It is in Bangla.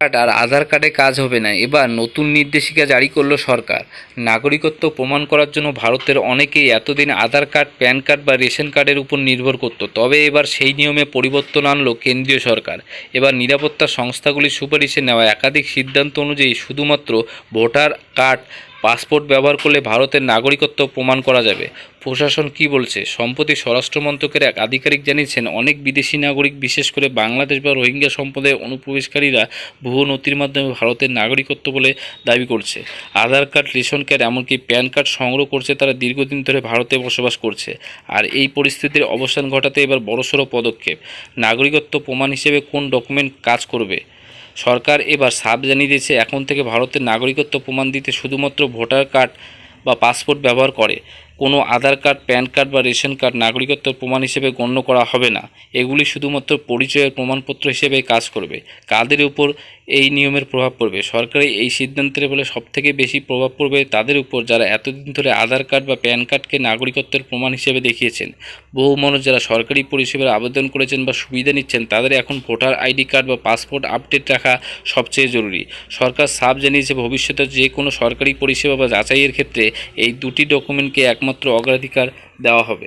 কার্ড আর আধার কার্ডে কাজ হবে না। এবার নতুন নির্দেশিকা জারি করল সরকার। নাগরিকত্ব প্রমাণ করার জন্য ভারতের অনেকেই এতদিন আধার কার্ড, প্যান কার্ড বা রেশন কার্ডের উপর নির্ভর করত। তবে এবার সেই নিয়মে পরিবর্তন আনলো কেন্দ্রীয় সরকার। এবার নিরাপত্তা সংস্থাগুলির সুপারিশে নেওয়া একাধিক সিদ্ধান্ত অনুযায়ী শুধুমাত্র ভোটার কার্ড পাসপোর্ট ব্যবহার করলে ভারতের নাগরিকত্ব প্রমাণ করা যাবে। প্রশাসন কি বলছে? সম্প্রতি স্বরাষ্ট্র মন্ত্রকের এক আধিকারিক জানিয়েছেন, অনেক বিদেশি নাগরিক, বিশেষ করে বাংলাদেশ বা রোহিঙ্গা সম্প্রদায়ের অনুপ্রবেশকারীরা ভুয়ো নথির মাধ্যমে ভারতের নাগরিকত্ব বলে দাবি করছে। আধার কার্ড, রেশন কার্ড, এমনকি প্যান কার্ড সংগ্রহ করছে তারা দীর্ঘদিন ধরে ভারতে বসবাস করছে। আর এই পরিস্থিতির অবসান ঘটাতে এবার বড়সড় পদক্ষেপ। নাগরিকত্ব প্রমাণ হিসেবে কোন ডকুমেন্ট কাজ করবে? সরকার এবার সাপ জানিয়ে দিয়েছে, এখন থেকে ভারতের নাগরিকত্ব প্রমাণ দিতে শুধুমাত্র ভোটার কার্ড বা পাসপোর্ট ব্যবহার করে। কোনো আধার কার্ড, প্যান কার্ড বা রেশন কার্ড নাগরিকত্ব প্রমাণ হিসেবে গণ্য করা হবে না। এগুলি শুধুমাত্র পরিচয়ের প্রমাণপত্র হিসেবে কাজ করবে। কাদের উপর এই নিয়মের প্রভাব পড়বে? সরকারের এই সিদ্ধান্তের ফলে সবথেকে বেশি প্রভাব পড়বে তাদের উপর যারা এতদিন ধরে আধার কার্ড বা প্যান কার্ডকে নাগরিকত্বের প্রমাণ হিসেবে দেখিয়েছেন। বহু মানুষ যারা সরকারি পরিষেবার আবেদন করেছেন বা সুবিধা নিচ্ছেন, তাদের এখন ভোটার আইডি কার্ড বা পাসপোর্ট আপডেট রাখা সবচেয়ে জরুরি। সরকার সাব জানিয়েছে, ভবিষ্যতে যে কোনো সরকারি পরিষেবা বা যাচাইয়ের ক্ষেত্রে এই দুটি ডকুমেন্টকে একমাত্র অগ্রাধিকার দেওয়া হবে।